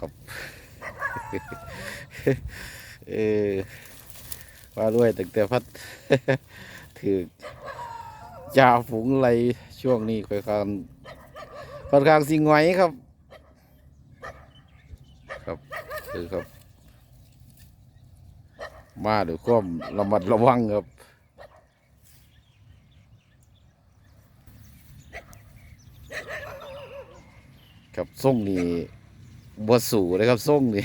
ครับ เออว่าด้วยตั้งแต่พัดถือจ่าฝูงไรช่วงนี้ค่อยข้างค่อนข้างสิงไหวครับ ครับคือครับ มาด้วยความระมัดระวังครับครับส่งนี่ บสูเลยครับส่งนี่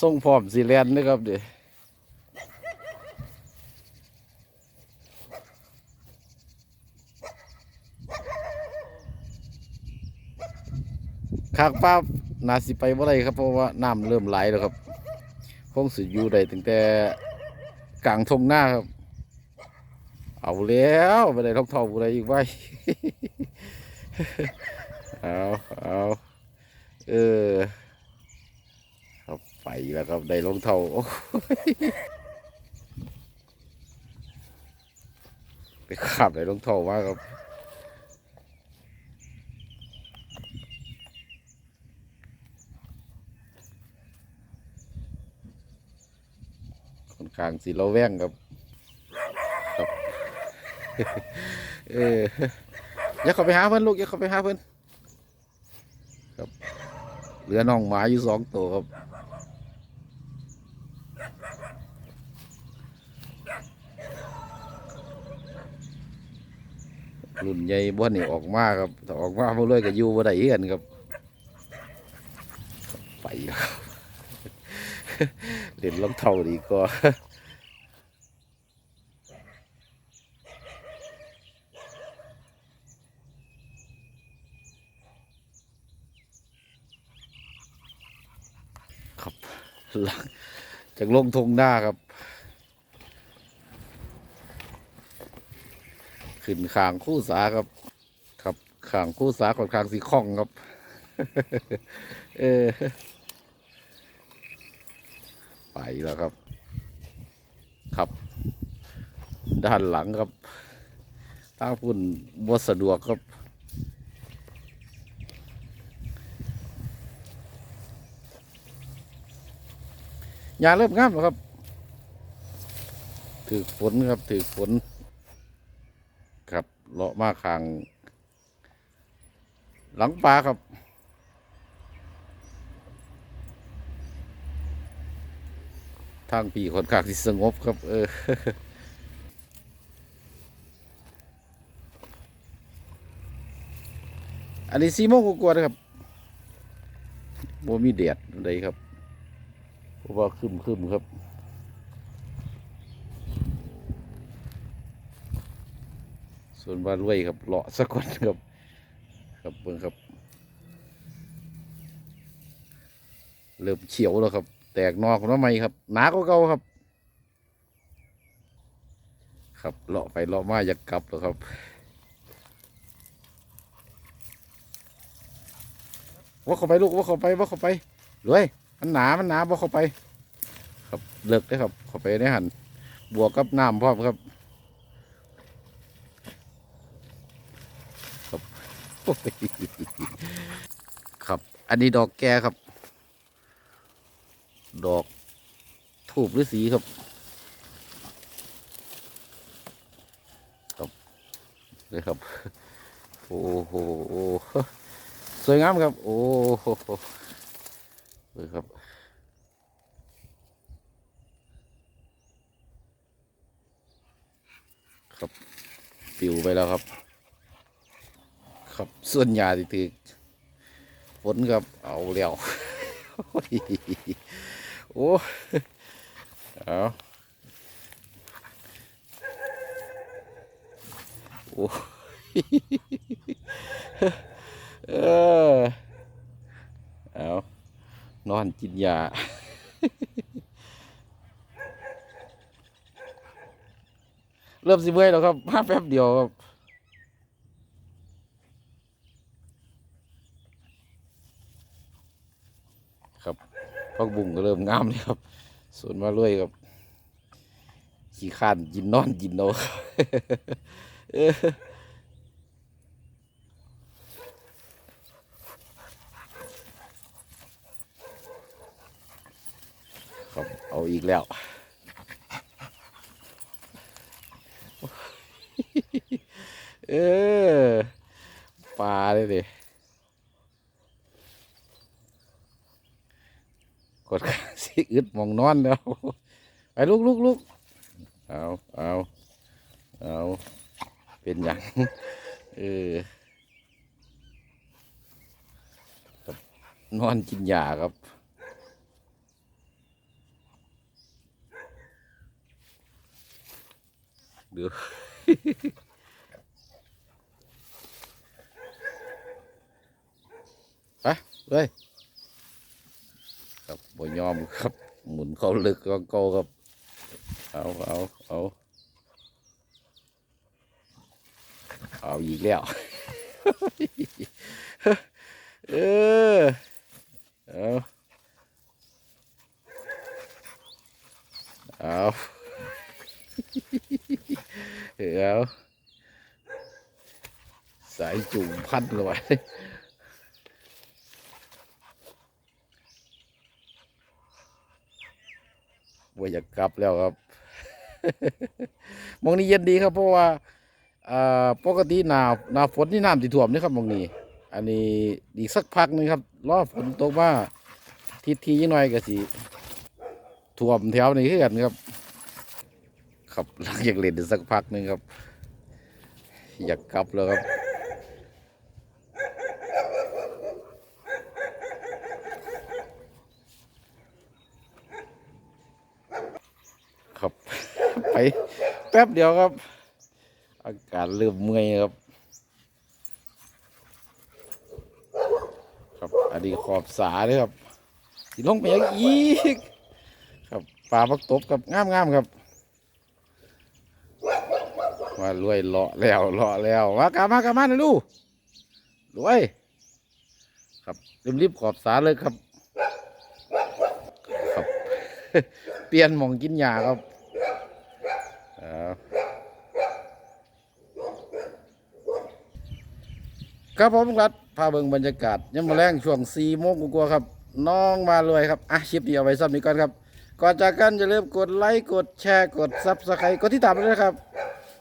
ส่งพร้อมสีแลนด์นะครับเดี๋ยวขากป้านาสิไปบ่ได้ครับ เพราะว่าน้ำเริ่มไหลแล้วครับคงสิอยู่ได้ตั้งแต่กลางทงหน้าครับ เอาแล้วไปได้ท้องทองอะไรอีกไว้ เอาเอา เออครับไปแล้วครับได้รองเท้าไปขับได้รองเท้ามาครับค่อนข้างสีเราแว่งครับครับเอออย่าเข้าไปหาเพื่อนลูกอย่าเข้าไปหาเพื่อน เหลือน้องหมาอยู่สองตัวครับ รุ่นใหญ่บ้านนี่ออกมาครับถ้าออกมาเมื่อยก็อยู่บ่ได้เฮือนครับ ไปครับ เล่นรอกเท่าดีกว่า ครับหลัง จากลงทงหน้าครับ ขึ้นขางคู่สาครับ ครับขางคู่สาค่อนขางสีข้องครับ เออไปแล้วครับ ครับ ด้านหลังครับทางพุ่นบสะดวกครับ ยาเริ่มงามแล้วครับ ถือฝนครับถือฝนครับเลาะมาขาง หลังปลาครับทางปีค่อนข้างที่สงบครับ เอออันนี้สี่โมงกว่าๆนะครับบ่มีแดดใดครับ เพราะว่าคึมคึมครับ ส่วนว่ารวยครับเลาะสักคนครับ ครับเบิ่งครับ เริ่มเขียวแล้วครับ แตกนอกแล้วไหมครับหนากว่าเก่าครับ ครับเลาะไปเลาะมาอยากกลับแล้วครับว่าเข้าไปลูกว่าเข้าไปว่าเข้าไปรวย มันหนา มันหนาบ่เข้าไป ครับเลิกได้ครับ เข้าไปในหันบวกกับน้ำพร้อมครับครับครับ อันนี้ดอกแก่ครับ ดอกทูบหรือสีครับครับเลยครับ โอ้โหสวยงามครับ โอ้โห เลยครับครับปิวไปแล้วครับ ครับส่วนยาที่ถือฝนครับเอาแล้วโอ้เอาโอ้เออเอา นอนกินยาเริ่มสิเมื่อยแล้วครับมาแป๊บเดียวครับครับพักบุ้งก็เริ่มงามเลยครับส่วนมาเรื่อยครับขี้ข้านกินนอนกินเอา เอออีกแล้ว เออปลาเลยดิกดขาสิอึดมองนอนแล้ว ไปลุกลุกลุกเอาเอาเอาเป็นอย่างเออนอนกินยาครับ เดี๋ยวไปเลยครับบ่ยอมครับหมุนเข้าลึกก็โกครับเอาเอาเอาเอาอีกแล้วเออเอาเอา เอาสายจุ่มพันเลยว่าอยากกลับแล้วครับ มองนี้เย็นดีครับ เพราะว่าอ่าปกติหนาหนาฝนนี่น้ำที่ท่วมนี่ครับมองนี้ อันนี้อีกสักพักหนึงครับรอฝนตกมาทีทียังหน่อยก็สิท่วมแถวนี้คือกันครับ ครับหลังจากเล่นสักพักหนึงครับ อยากกลับแล้วครับครับไปแป๊บเดียวครับ อากาศเริ่มเมื่อยครับ ครับอันนี้ขอบสาเลยครับสิลงไปยังอีก ครับปลาพักตบครับงามๆครับ ว่ารวยเลาะแล้วเลาะแล้วมากลับมากลับมาหน่อยลูกรวย ครับรีบรีบขอบสาเลยครับครับ เปลี่ยนหมองกินยาครับครับผมครับพาเบิ่งบรรยากาศยังมาแรงช่วงสี่โมงกว่าครับ น้องมาเลยครับอะชิปนี้เอาไว้ซ้ำนี้ก่อนครับ ก่อนจากกันอย่าลืมกดไลค์กดแชร์กดซับสไครต์กดที่ตามด้วยนะครับ